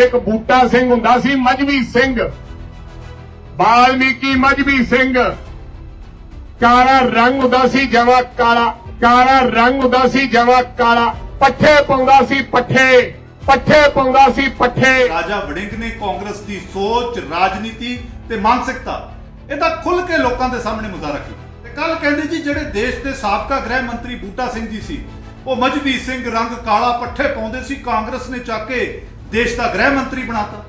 ਇੱਕ ਬੂਟਾ ਸਿੰਘ ਹੁੰਦਾ ਸੀ, ਮਜਬੀ ਸਿੰਘ। ਬਾਲਮੀਕੀ ਮਜਬੀ ਸਿੰਘ। ਕਾਲਾ ਰੰਗ ਹੁੰਦਾ ਸੀ, ਜਮਾ ਕਾਲਾ। ਕਾਲਾ ਰੰਗ ਹੁੰਦਾ ਸੀ, ਜਮਾ ਕਾਲਾ। ਪੱਠੇ ਪਾਉਂਦਾ ਸੀ, ਪੱਠੇ। ਪੱਠੇ ਪਾਉਂਦਾ ਸੀ, ਪੱਠੇ। ਰਾਜਾ ਵੜਿੰਗ ਨੇ ਕਾਂਗਰਸ ਦੀ ਸੋਚ, ਰਾਜਨੀਤੀ ਤੇ ਮਾਨਸਿਕਤਾ, ਇਹਦਾ ਖੁੱਲ ਕੇ ਲੋਕਾਂ ਦੇ ਸਾਹਮਣੇ ਮੁਜ਼ਾਹਰਾ ਕੀਤਾ। ਤੇ ਕੱਲ ਕਹਿੰਦੇ ਜੀ, ਜਿਹੜੇ ਦੇਸ਼ ਦੇ ਸਾਬਕਾ ਗ੍ਰਹਿ ਮੰਤਰੀ ਬੂਟਾ ਸਿੰਘ ਜੀ ਸੀ, ਉਹ ਮਜਬੀ ਸਿੰਘ ਰੰਗ ਕਾਲਾ ਪੱਠੇ ਪਾਉਂਦੇ ਸੀ, ਕਾਂਗਰਸ ਨੇ ਚੱਕ ਕੇ ਦੇਸ਼ ਦਾ ਗ੍ਰਹਿ ਮੰਤਰੀ ਬਣਾਤਾ।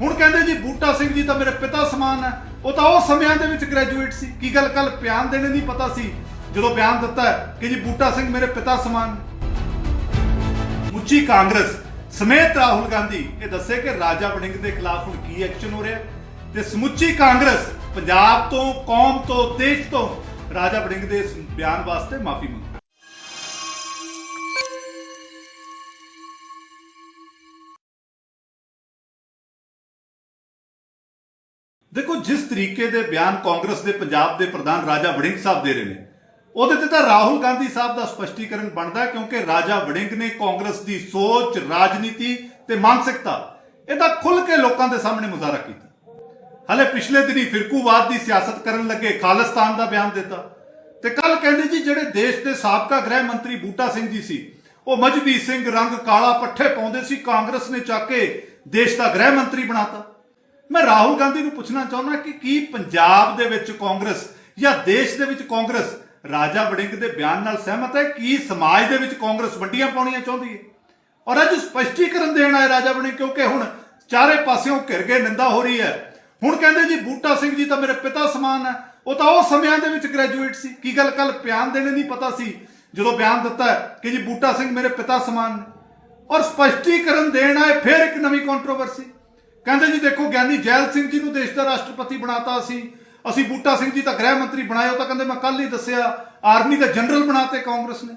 ਹੁਣ ਕਹਿੰਦੇ ਜੀ ਬੂਟਾ ਸਿੰਘ ਜੀ ਤਾਂ ਮੇਰੇ ਪਿਤਾ ਸਮਾਨ ਹੈ। ਉਹ ਤਾਂ ਉਹ ਸਮਿਆਂ ਦੇ ਵਿੱਚ ਗ੍ਰੈਜੂਏਟ ਸੀ। ਕੀ ਗੱਲ ਕੱਲ ਬਿਆਨ ਦੇਣੇ ਨਹੀਂ ਪਤਾ ਸੀ? ਜਦੋਂ ਬਿਆਨ ਦਿੱਤਾ ਕਿ ਜੀ ਬੂਟਾ ਸਿੰਘ ਮੇਰੇ ਪਿਤਾ ਸਮਾਨ ਹੈ। ਕਾਂਗਰਸ ਸਮੇਤ ਰਾਹੁਲ ਗਾਂਧੀ, ਇਹ ਦੱਸੇ ਕਿ ਰਾਜਾ ਵੜਿੰਗ ਦੇ ਖਿਲਾਫ ਹੁਣ ਕੀ ਐਕਸ਼ਨ ਹੋ ਰਿਹਾ ਤੇ ਸਮੁੱਚੀ ਕਾਂਗਰਸ ਪੰਜਾਬ ਤੋਂ, ਕੌਮ ਤੋਂ, ਦੇਸ਼ ਤੋਂ ਰਾਜਾ ਵੜਿੰਗ ਦੇ ਇਸ ਬਿਆਨ ਵਾਸਤੇ ਮਾਫੀ ਮੰਗ ਦੇਖੋ, ਜਿਸ ਤਰੀਕੇ ਦੇ ਬਿਆਨ ਕਾਂਗਰਸ ਦੇ ਪੰਜਾਬ ਦੇ ਪ੍ਰਧਾਨ ਰਾਜਾ ਵੜਿੰਗ ਸਾਹਿਬ ਦੇ ਰਹੇ ਨੇ, ਉਹਦੇ ਤੇ ਤਾਂ ਰਾਹੁਲ ਗਾਂਧੀ ਸਾਹਿਬ ਦਾ ਸਪਸ਼ਟੀਕਰਨ ਬਣਦਾ, ਕਿਉਂਕਿ ਰਾਜਾ ਵੜਿੰਗ ਨੇ ਕਾਂਗਰਸ ਦੀ ਸੋਚ, ਰਾਜਨੀਤੀ ਤੇ ਮਾਨਸਿਕਤਾ, ਇਹਦਾ ਖੁੱਲ ਕੇ ਲੋਕਾਂ ਦੇ ਸਾਹਮਣੇ ਮੁਜ਼ਾਹਰਾ ਕੀਤਾ। ਹਲੇ ਪਿਛਲੇ ਦਿਨੀ ਫਿਰਕੂਵਾਦ ਦੀ ਸਿਆਸਤ ਕਰਨ ਲੱਗੇ ਖਾਲਿਸਤਾਨ ਦਾ ਬਿਆਨ ਦਿੱਤਾ। ਤੇ ਕੱਲ ਕਹਿੰਦੇ ਜੀ, ਜਿਹੜੇ ਦੇਸ਼ ਦੇ ਸਾਬਕਾ ਗ੍ਰਹਿ ਮੰਤਰੀ ਬੂਟਾ ਸਿੰਘ ਜੀ ਸੀ, ਉਹ ਮਜਬੀ ਸਿੰਘ ਰੰਗ ਕਾਲਾ ਪੱਠੇ ਪਾਉਂਦੇ ਸੀ, ਕਾਂਗਰਸ ਨੇ ਚੱਕ ਕੇ ਦੇਸ਼ ਦਾ ਗ੍ਰਹਿ ਮੰਤਰੀ ਬਣਾਤਾ। ਮੈਂ ਰਾਹੁਲ ਗਾਂਧੀ ਨੂੰ ਪੁੱਛਣਾ ਚਾਹੁੰਦਾ ਕਿ ਕੀ ਪੰਜਾਬ ਦੇ ਵਿੱਚ ਕਾਂਗਰਸ ਜਾਂ ਦੇਸ਼ ਦੇ ਵਿੱਚ ਕਾਂਗਰਸ ਰਾਜਾ ਵੜਿੰਗ ਦੇ ਬਿਆਨ ਨਾਲ ਸਹਿਮਤ ਹੈ? ਕੀ ਸਮਾਜ ਦੇ ਵਿੱਚ ਕਾਂਗਰਸ ਵੰਡੀਆਂ ਪਾਉਣੀਆਂ ਚਾਹੁੰਦੀ ਹੈ? ਔਰ ਅੱਜ ਸਪਸ਼ਟੀਕਰਨ ਦੇਣ ਆਏ ਰਾਜਾ ਵੜਿੰਗ ਕਿਉਂਕਿ ਹੁਣ ਚਾਰੇ ਪਾਸਿਓਂ ਘਿਰ ਕੇ ਨਿੰਦਾ ਹੋ ਰਹੀ ਹੈ। ਹੁਣ ਕਹਿੰਦੇ ਜੀ ਬੂਟਾ ਸਿੰਘ ਜੀ ਤਾਂ ਮੇਰੇ ਪਿਤਾ ਸਮਾਨ ਹੈ। ਉਹ ਤਾਂ ਉਹ ਸਮਿਆਂ ਦੇ ਵਿੱਚ ਗ੍ਰੈਜੂਏਟ ਸੀ। ਕੀ ਗੱਲ ਕੱਲ ਬਿਆਨ ਦੇਣੇ ਨਹੀਂ ਪਤਾ ਸੀ? ਜਦੋਂ ਬਿਆਨ ਦਿੱਤਾ ਕਿ ਜੀ ਬੂਟਾ ਸਿੰਘ ਮੇਰੇ ਪਿਤਾ ਸਮਾਨ ਨੇ ਔਰ ਸਪਸ਼ਟੀਕਰਨ ਦੇਣ ਆਏ, ਫਿਰ ਇੱਕ ਨਵੀਂ ਕੰਟਰੋਵਰਸੀ ਕਹਿੰਦੇ ਜੀ ਦੇਖੋ ਗਿਆਨੀ ਜੈਲ ਸਿੰਘ ਜੀ ਨੂੰ ਦੇਸ਼ ਦਾ ਰਾਸ਼ਟਰਪਤੀ ਬਣਾਤਾ ਅਸੀਂ ਅਸੀਂ ਬੂਟਾ ਸਿੰਘ ਜੀ ਤਾਂ ਗ੍ਰਹਿ ਮੰਤਰੀ ਬਣਾਇਆ ਉਹ ਤਾਂ ਕਹਿੰਦੇ ਮੈਂ ਕੱਲ ਹੀ ਦੱਸਿਆ, ਆਰਮੀ ਦਾ ਜਨਰਲ ਬਣਾਤੇ ਕਾਂਗਰਸ ਨੇ।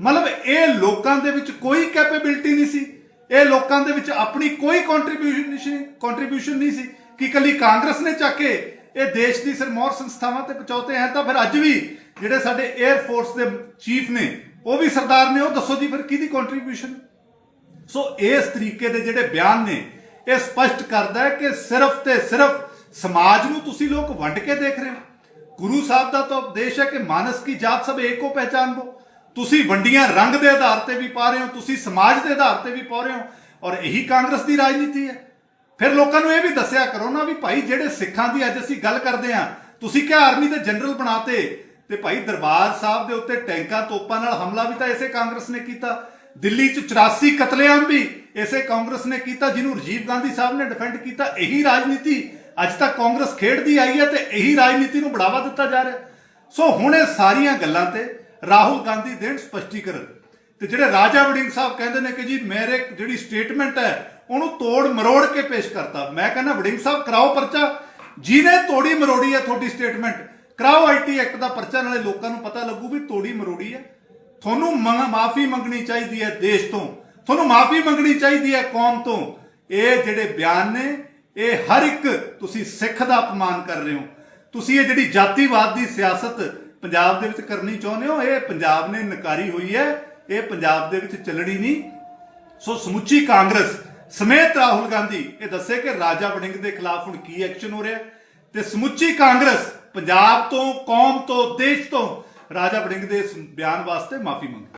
ਮਤਲਬ ਇਹ ਲੋਕਾਂ ਦੇ ਵਿੱਚ ਕੋਈ ਕੈਪੇਬਿਲਿਟੀ ਨਹੀਂ ਸੀ। ਇਹ ਲੋਕਾਂ ਦੇ ਵਿੱਚ ਆਪਣੀ ਕੋਈ ਕੰਟਰੀਬਿਊਸ਼ਨ ਕੰਟਰੀਬਿਊਸ਼ਨ ਨਹੀਂ ਸੀ ਕਿ ਕੱਲੀ ਕਾਂਗਰਸ ਨੇ ਚੱਕ ਕੇ ਇਹ ਦੇਸ਼ ਦੀ ਸਰਮੌਰ ਸੰਸਥਾਵਾਂ ਤੇ ਪਹੁੰਚਾਉਤੇ ਹੈ ਤਾਂ ਫਿਰ ਅੱਜ ਵੀ ਜਿਹੜੇ ਸਾਡੇ 에ਅਰ ਫੋਰਸ ਦੇ ਚੀਫ ਨੇ, ਉਹ ਵੀ ਸਰਦਾਰ ਨੇ, ਉਹ ਦੱਸੋ ਜੀ ਫਿਰ ਕਿਹਦੀ ਕੰਟਰੀਬਿਊਸ਼ਨ ਸੋ ਇਸ ਤਰੀਕੇ ਦੇ ਜਿਹੜੇ ਬਿਆਨ ਨੇ ਇਹ ਸਪਸ਼ਟ ਕਰਦਾ ਹੈ ਕਿ ਸਿਰਫ ਤੇ ਸਿਰਫ ਸਮਾਜ ਨੂੰ ਤੁਸੀਂ ਲੋਕ ਵੰਡ ਕੇ ਦੇਖ ਰਹੇ ਹੋ। ਗੁਰੂ ਸਾਹਿਬ ਦਾ ਤਾਂ ਉਪਦੇਸ਼ ਹੈ ਕਿ ਮਾਨਸ ਕੀ ਜਾਤ ਸਭ ਏਕੋ ਪਹਿਚਾਨ ਲੋ ਤੁਸੀਂ ਵੰਡੀਆਂ ਰੰਗ ਦੇ ਆਧਾਰ ਤੇ ਵੀ ਪਾ ਰਹੇ ਹੋ, ਤੁਸੀਂ ਸਮਾਜ ਦੇ ਆਧਾਰ ਤੇ ਵੀ ਪਾ ਰਹੇ ਹੋ ਔਰ ਇਹੀ ਕਾਂਗਰਸ ਦੀ ਰਾਜਨੀਤੀ ਹੈ। ਫਿਰ ਲੋਕਾਂ ਨੂੰ ਇਹ ਵੀ ਦੱਸਿਆ ਕਰੋ ਨਾ ਵੀ ਭਾਈ ਜਿਹੜੇ ਸਿੱਖਾਂ ਦੀ ਅੱਜ ਅਸੀਂ ਗੱਲ ਕਰਦੇ ਆ ਤੁਸੀਂ ਕਿਹਾ ਆਰਮੀ ਦੇ ਜਨਰਲ ਬਣਾਤੇ ਤੇ ਭਾਈ ਦਰਬਾਰ ਸਾਹਿਬ ਦੇ ਉੱਤੇ ਟੈਂਕਾਂ ਤੋਪਾਂ ਨਾਲ ਹਮਲਾ ਵੀ ਤਾਂ ਇਸੇ ਕਾਂਗਰਸ ਨੇ ਕੀਤਾ। ਦਿੱਲੀ 'ਚ 84 ਕਤਲੇਆਮ ਵੀ ਇਸੇ ਕਾਂਗਰਸ ਨੇ ਕੀਤਾ, ਜਿਹਨੂੰ ਰਾਜੀਵ ਗਾਂਧੀ ਸਾਹਿਬ ਨੇ ਡਿਫੈਂਡ ਕੀਤਾ, ਇਹੀ ਰਾਜਨੀਤੀ ਅੱਜ ਤੱਕ ਕਾਂਗਰਸ ਖੇਡਦੀ ਆਈ ਹੈ ਤੇ ਇਹੀ ਰਾਜਨੀਤੀ ਨੂੰ ਬੜਾਵਾ ਦਿੱਤਾ ਜਾ ਰਿਹਾ। ਸੋ ਹੁਣ ਇਹ ਸਾਰੀਆਂ ਗੱਲਾਂ ਤੇ ਰਾਹੁਲ ਗਾਂਧੀ ਦੇਣ ਸਪਸ਼ਟੀਕਰਨ ਤੇ ਜਿਹੜੇ ਰਾਜਾ ਵੜਿੰਗ ਸਾਹਿਬ ਕਹਿੰਦੇ ਨੇ ਕਿ ਜੀ ਮੇਰੇ ਜਿਹੜੀ ਸਟੇਟਮੈਂਟ ਹੈ, ਉਹਨੂੰ ਤੋੜ ਮਰੋੜ ਕੇ ਪੇਸ਼ ਕਰਤਾ। ਮੈਂ ਕਹਿੰਦਾ, ਵੜਿੰਗ ਸਾਹਿਬ, ਕਰਾਓ ਪਰਚਾ। ਜਿਹਨੇ ਤੋੜੀ ਮਰੋੜੀ ਹੈ ਤੁਹਾਡੀ ਸਟੇਟਮੈਂਟ ਕਰਾਓ ਆਈਟੀ ਐਕਟ ਦਾ ਪਰਚਾ, ਨਾਲੇ ਲੋਕਾਂ ਨੂੰ ਪਤਾ ਲੱਗੂ ਵੀ ਤੋੜੀ ਮਰੋੜੀ ਹੈ। ਤੁਹਾਨੂੰ ਮਾਫੀ ਮੰਗਣੀ ਚਾਹੀਦੀ ਹੈ ਦੇਸ਼ ਤੋਂ। ਤੁਹਾਨੂੰ ਮਾਫੀ ਮੰਗਣੀ ਚਾਹੀਦੀ ਹੈ ਕੌਮ ਤੋਂ। ਇਹ ਜਿਹੜੇ ਬਿਆਨ ਨੇ, ਇਹ ਹਰ ਇੱਕ ਤੁਸੀਂ ਸਿੱਖ ਦਾ ਅਪਮਾਨ ਕਰ ਰਹੇ ਹੋ। ਤੁਸੀਂ ਇਹ ਜਿਹੜੀ ਜਾਤੀਵਾਦ ਦੀ ਸਿਆਸਤ ਪੰਜਾਬ ਦੇ ਵਿੱਚ ਕਰਨੀ ਚਾਹੁੰਦੇ ਹੋ, ਇਹ ਪੰਜਾਬ ਨੇ ਨਕਾਰੀ ਹੋਈ ਹੈ, ਇਹ ਪੰਜਾਬ ਦੇ ਵਿੱਚ ਚੱਲਣੀ ਨਹੀਂ। ਸੋ ਸਮੁੱਚੀ ਕਾਂਗਰਸ ਸਮੇਤ ਰਾਹੁਲ ਗਾਂਧੀ, ਇਹ ਦੱਸੇ ਕਿ ਰਾਜਾ ਵੜਿੰਗ ਦੇ ਖਿਲਾਫ ਹੁਣ ਕੀ ਐਕਸ਼ਨ ਹੋ ਰਿਹਾ ਤੇ ਸਮੁੱਚੀ ਕਾਂਗਰਸ ਪੰਜਾਬ ਤੋਂ, ਕੌਮ ਤੋਂ, ਦੇਸ਼ ਤੋਂ ਰਾਜਾ ਵੜਿੰਗ ਦੇ ਇਸ ਬਿਆਨ ਵਾਸਤੇ ਮਾਫੀ ਮੰਗੀ।